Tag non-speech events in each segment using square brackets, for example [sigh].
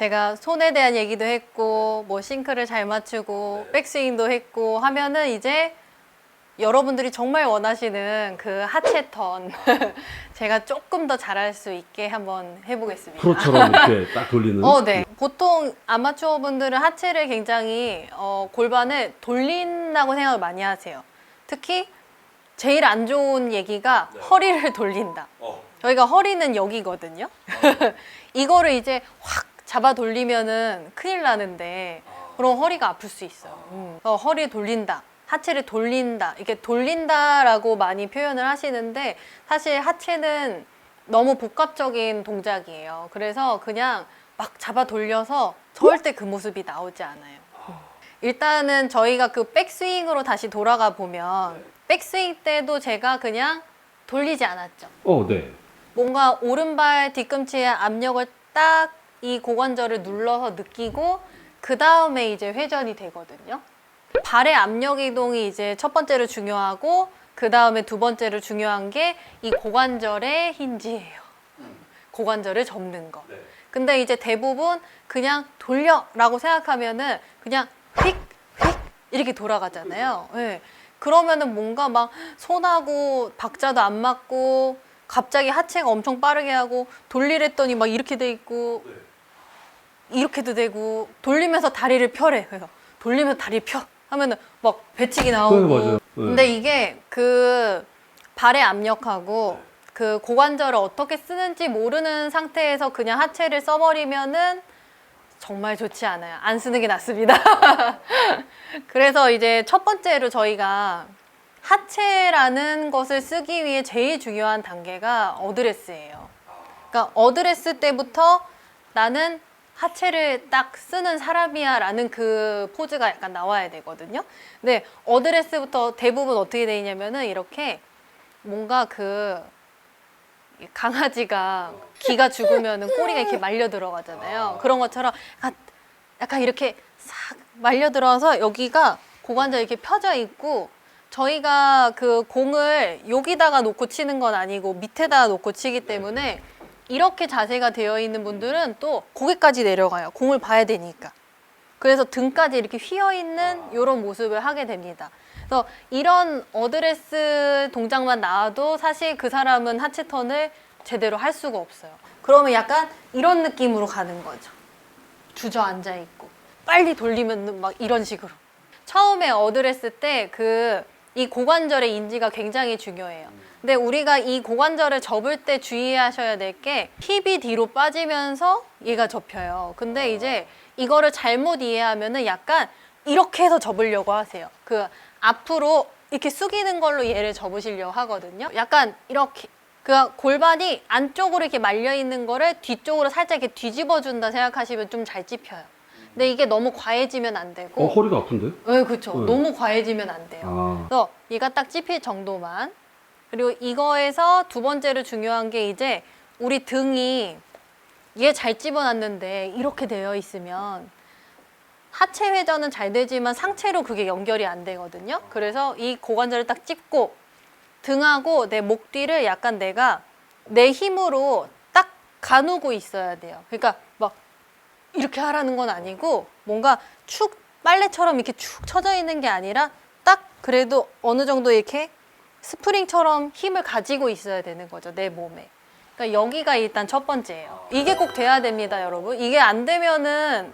제가 손에 대한 얘기도 했고 뭐 싱크를 잘 맞추고 백스윙도 했고 하면은 이제 여러분들이 정말 원하시는 그 하체 턴 [laughs] 제가 조금 더 잘할 수 있게 한번 해보겠습니다. 프로처럼 [laughs] 이렇게 딱 돌리는. 어, 네. 보통 아마추어 분들은 하체를 굉장히 어, 골반을 돌린다고 생각을 많이 하세요. 특히 제일 안 좋은 얘기가 허리를 돌린다. 저희가 허리는 여기거든요. [laughs] 이거를 이제 확 잡아 돌리면은 큰일 나는데 그럼 허리가 아플 수 있어요. 음. 어, 허리 돌린다. 하체를 돌린다. 이렇게 돌린다라고 많이 표현을 하시는데 사실 하체는 너무 복합적인 동작이에요. 그래서 그냥 막 잡아 돌려서 절대 그 모습이 나오지 않아요. 일단은 저희가 그 백스윙으로 다시 돌아가 보면 백스윙 때도 제가 그냥 돌리지 않았죠. 어, 네. 뭔가 오른발 뒤꿈치에 압력을 딱 이 고관절을 눌러서 느끼고 그 다음에 이제 회전이 되거든요. 발의 압력 이동이 이제 첫 번째로 중요하고 그 다음에 두 번째로 중요한 게 이 고관절의 힌지예요. 고관절을 접는 거. 근데 이제 대부분 그냥 돌려라고 생각하면은 그냥 휙, 휙 이렇게 돌아가잖아요. 예. 그러면은 뭔가 막 손하고 박자도 안 맞고 갑자기 하체가 엄청 빠르게 하고 돌리랬더니 막 이렇게 돼 있고 이렇게도 되고 돌리면서 다리를 펴래. 그래서 돌리면서 다리 펴 하면은 막 배치기 나오고. 네, 맞아요. 네. 근데 이게 그 발의 압력하고 그 고관절을 어떻게 쓰는지 모르는 상태에서 그냥 하체를 써버리면은 정말 좋지 않아요. 안 쓰는 게 낫습니다. [laughs] 그래서 이제 첫 번째로 저희가 하체라는 것을 쓰기 위해 제일 중요한 단계가 어드레스예요. 그러니까 어드레스 때부터 나는 하체를 딱 쓰는 사람이야 라는 그 포즈가 약간 나와야 되거든요. 근데 어드레스부터 대부분 어떻게 돼 있냐면은 이렇게 뭔가 그 강아지가 기가 죽으면은 꼬리가 이렇게 말려 들어가잖아요. 그런 것처럼 약간, 약간 이렇게 싹 말려 들어와서 여기가 고관절 이렇게 펴져 있고 저희가 그 공을 여기다가 놓고 치는 건 아니고 밑에다가 놓고 치기 때문에 이렇게 자세가 되어 있는 분들은 또 고개까지 내려가요. 공을 봐야 되니까. 그래서 등까지 이렇게 휘어 있는 이런 모습을 하게 됩니다. 그래서 이런 어드레스 동작만 나와도 사실 그 사람은 하체 턴을 제대로 할 수가 없어요. 그러면 약간 이런 느낌으로 가는 거죠. 주저앉아 있고 빨리 돌리면 막 이런 식으로. 처음에 어드레스 때 그 이 고관절의 인지가 굉장히 중요해요. 근데 우리가 이 고관절을 접을 때 주의하셔야 될 게 힙이 뒤로 빠지면서 얘가 접혀요. 근데 이제 이거를 잘못 이해하면은 약간 이렇게 해서 접으려고 하세요. 그 앞으로 이렇게 숙이는 걸로 얘를 접으시려고 하거든요. 약간 이렇게 그 골반이 안쪽으로 이렇게 말려 있는 거를 뒤쪽으로 살짝 이렇게 뒤집어 준다 생각하시면 좀 잘 찝혀요. 근데 이게 너무 과해지면 안 되고 어, 허리가 아픈데? 네, 그렇죠. 네. 너무 과해지면 안 돼요. 아. 그래서 얘가 딱 찝힐 정도만. 그리고 이거에서 두 번째로 중요한 게 이제 우리 등이 얘 잘 집어놨는데 이렇게 되어 있으면 하체 회전은 잘 되지만 상체로 그게 연결이 안 되거든요. 그래서 이 고관절을 딱 찝고 등하고 내 목 뒤를 약간 내가 내 힘으로 딱 가누고 있어야 돼요. 그러니까 막 이렇게 하라는 건 아니고 뭔가 축 빨래처럼 이렇게 축 쳐져 있는 게 아니라 딱 그래도 어느 정도 이렇게 스프링처럼 힘을 가지고 있어야 되는 거죠 내 몸에. 그러니까 여기가 일단 첫 번째예요. 이게 꼭 돼야 됩니다, 여러분. 이게 안 되면은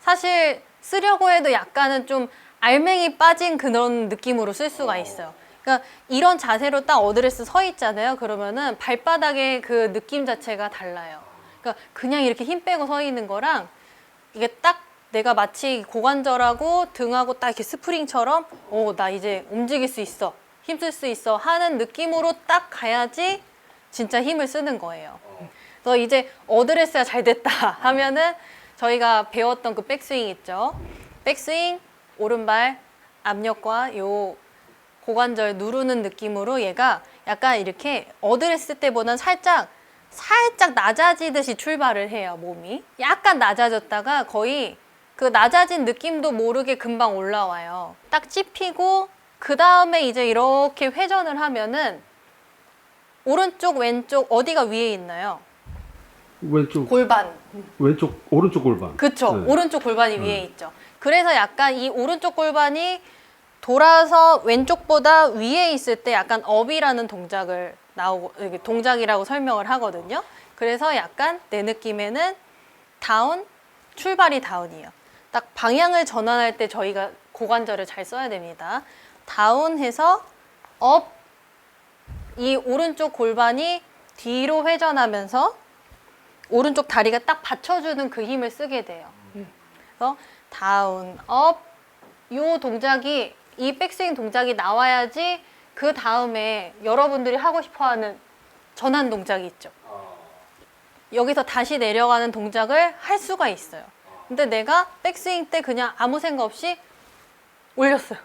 사실 쓰려고 해도 약간은 좀 알맹이 빠진 그런 느낌으로 쓸 수가 있어요. 그러니까 이런 자세로 딱 어드레스 서 있잖아요. 그러면은 발바닥의 그 느낌 자체가 달라요. 그러니까 그냥 이렇게 힘 빼고 서 있는 거랑 이게 딱 내가 마치 고관절하고 등하고 딱 이렇게 스프링처럼 어, 나 이제 움직일 수 있어. 힘쓸 수 있어. 하는 느낌으로 딱 가야지 진짜 힘을 쓰는 거예요. 그래서 이제 어드레스가 잘 됐다 [laughs] 하면은 저희가 배웠던 그 백스윙 있죠. 백스윙, 오른발 압력과 요 고관절 누르는 느낌으로 얘가 약간 이렇게 어드레스 때보다는 살짝 살짝 낮아지듯이 출발을 해요, 몸이. 약간 낮아졌다가 거의 그 낮아진 느낌도 모르게 금방 올라와요. 딱 찝히고 그 다음에 이제 이렇게 회전을 하면은 오른쪽, 왼쪽 어디가 위에 있나요? 왼쪽 골반. 왼쪽 오른쪽 골반. 그쵸. 네. 오른쪽 골반이 위에 있죠. 그래서 약간 이 오른쪽 골반이 돌아서 왼쪽보다 위에 있을 때 약간 업이라는 동작을 나오고 동작이라고 설명을 하거든요. 그래서 약간 내 느낌에는 다운 출발이 다운이에요. 딱 방향을 전환할 때 저희가 고관절을 잘 써야 됩니다. 다운해서 업. 이 오른쪽 골반이 뒤로 회전하면서 오른쪽 다리가 딱 받쳐주는 그 힘을 쓰게 돼요. 그래서 다운, 업, 요 동작이 이 백스윙 동작이 나와야지 그 다음에 여러분들이 하고 싶어 하는 전환 동작이 있죠. 여기서 다시 내려가는 동작을 할 수가 있어요. 근데 내가 백스윙 때 그냥 아무 생각 없이 올렸어요.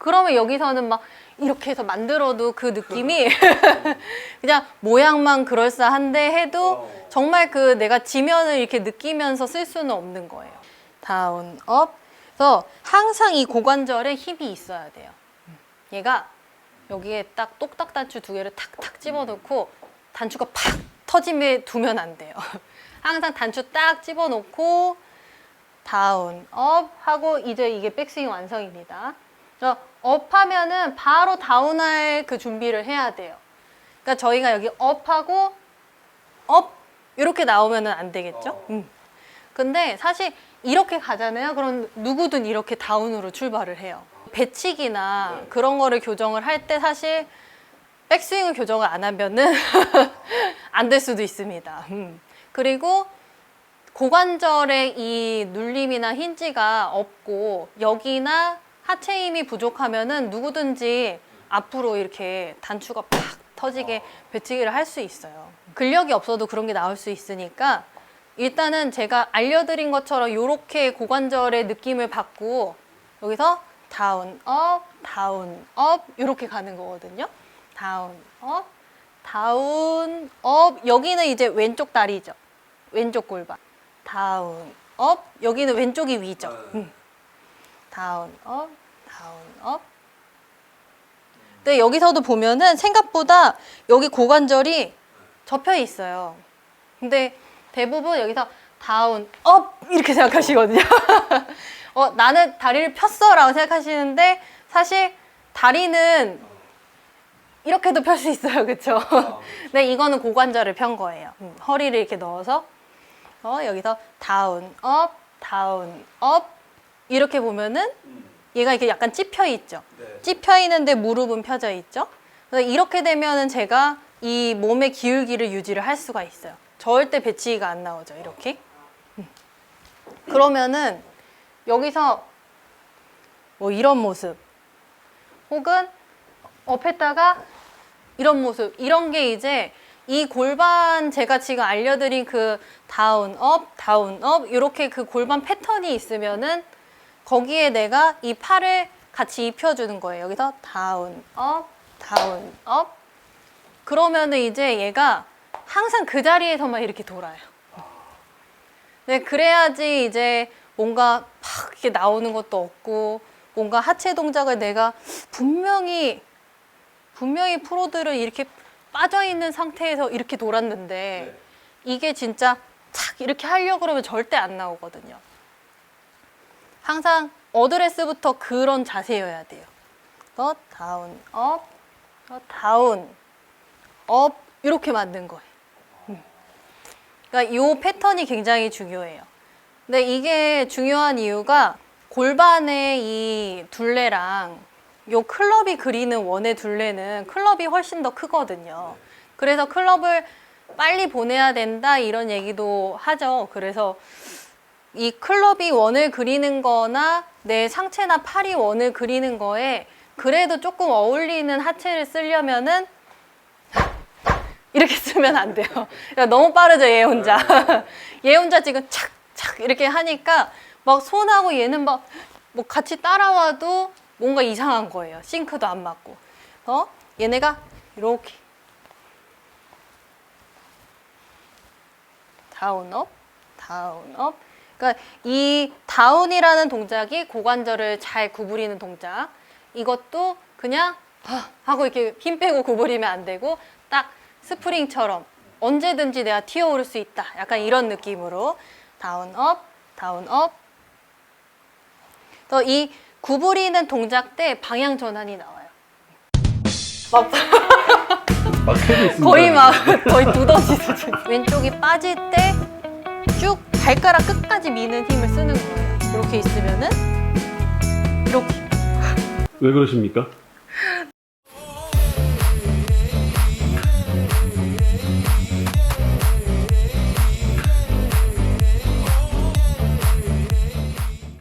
그러면 여기서는 막 이렇게 해서 만들어도 그 느낌이 [laughs] 그냥 모양만 그럴싸한데 해도 정말 그 내가 지면을 이렇게 느끼면서 쓸 수는 없는 거예요. 다운, 업. 그래서 항상 이 고관절에 힘이 있어야 돼요. 얘가 여기에 딱 똑딱 단추 두 개를 탁탁 집어넣고 단추가 팍 터짐에 두면 안 돼요. [laughs] 항상 단추 딱 집어넣고 다운, 업 하고 이제 이게 백스윙 완성입니다. 그래서 업 하면은 바로 다운할 그 준비를 해야 돼요. 그러니까 저희가 여기 업하고 업 이렇게 나오면은 안 되겠죠? 음. 근데 사실 이렇게 가잖아요. 그럼 누구든 이렇게 다운으로 출발을 해요. 배치기나 그런 거를 교정을 할 때 사실 백스윙을 교정을 안 하면은 [laughs] 안 될 수도 있습니다. 음. 그리고 고관절의 이 눌림이나 힌지가 없고 여기나 하체 힘이 부족하면은 누구든지 앞으로 이렇게 단추가 팍 터지게 배치기를 할 수 있어요. 근력이 없어도 그런 게 나올 수 있으니까 일단은 제가 알려드린 것처럼 이렇게 고관절의 느낌을 받고 여기서 다운, 업, 다운, 업 이렇게 가는 거거든요. 다운, 업, 다운, 업 여기는 이제 왼쪽 다리죠. 왼쪽 골반. 다운, 업 여기는 왼쪽이 위죠. 음. 다운, 업, 다운, 업. 근데 여기서도 보면은 생각보다 여기 고관절이 접혀 있어요. 근데 대부분 여기서 다운, 업 이렇게 생각하시거든요. [laughs] 어, 나는 다리를 폈어라고 생각하시는데 사실 다리는 이렇게도 펼 수 있어요, 그렇죠? 근데 [laughs] 이거는 고관절을 편 거예요. 음, 허리를 이렇게 넣어서 어, 여기서 다운, 업, 다운, 업 이렇게 보면은 얘가 이렇게 약간 찝혀 있죠. 찝혀 있는데 무릎은 펴져 있죠. 그래서 이렇게 되면은 제가 이 몸의 기울기를 유지를 할 수가 있어요. 절대 배치기가 안 나오죠. 이렇게. 음. 그러면은 여기서 뭐 이런 모습 혹은 업했다가 이런 모습 이런 게 이제 이 골반 제가 지금 알려드린 그 다운 업 다운 업 이렇게 그 골반 패턴이 있으면은 거기에 내가 이 팔을 같이 입혀주는 거예요. 여기서 다운 업 다운 업 그러면은 이제 얘가 항상 그 자리에서만 이렇게 돌아요. 네, 그래야지 이제 뭔가 팍 이렇게 나오는 것도 없고 뭔가 하체 동작을 내가 분명히 분명히 프로들은 이렇게 빠져 있는 상태에서 이렇게 돌았는데 이게 진짜 착 이렇게 하려고 그러면 절대 안 나오거든요. 항상 어드레스부터 그런 자세여야 돼요. 어, 다운, 업, 어, 다운, 업 이렇게 만든 거예요. 음. 그러니까 이 패턴이 굉장히 중요해요. 근데 이게 중요한 이유가 골반의 이 둘레랑 요 클럽이 그리는 원의 둘레는 클럽이 훨씬 더 크거든요. 그래서 클럽을 빨리 보내야 된다 이런 얘기도 하죠. 그래서 이 클럽이 원을 그리는 거나 내 상체나 팔이 원을 그리는 거에 그래도 조금 어울리는 하체를 쓰려면은 이렇게 [laughs] 쓰면 안 돼요. 그러니까 너무 빠르죠, 얘 혼자. 얘 혼자 지금 착 착 이렇게 하니까 막 손하고 얘는 막 뭐 같이 따라와도 뭔가 이상한 거예요. 싱크도 안 맞고. 어? 얘네가 이렇게 다운 업, 다운 업. 그러니까 이 다운이라는 동작이 고관절을 잘 구부리는 동작. 이것도 그냥 하- 하고 이렇게 힘 빼고 구부리면 안 되고 딱 스프링처럼 언제든지 내가 튀어오를 수 있다. 약간 이런 느낌으로 다운 업, 다운 업. 또 이 구부리는 동작 때 방향 전환이 나와요. 막 있습니다. 거의 막 거의 두더지. 왼쪽이 빠질 때 쭉 발가락 끝까지 미는 힘을 쓰는 거예요. 이렇게 있으면은 이렇게 왜 그러십니까?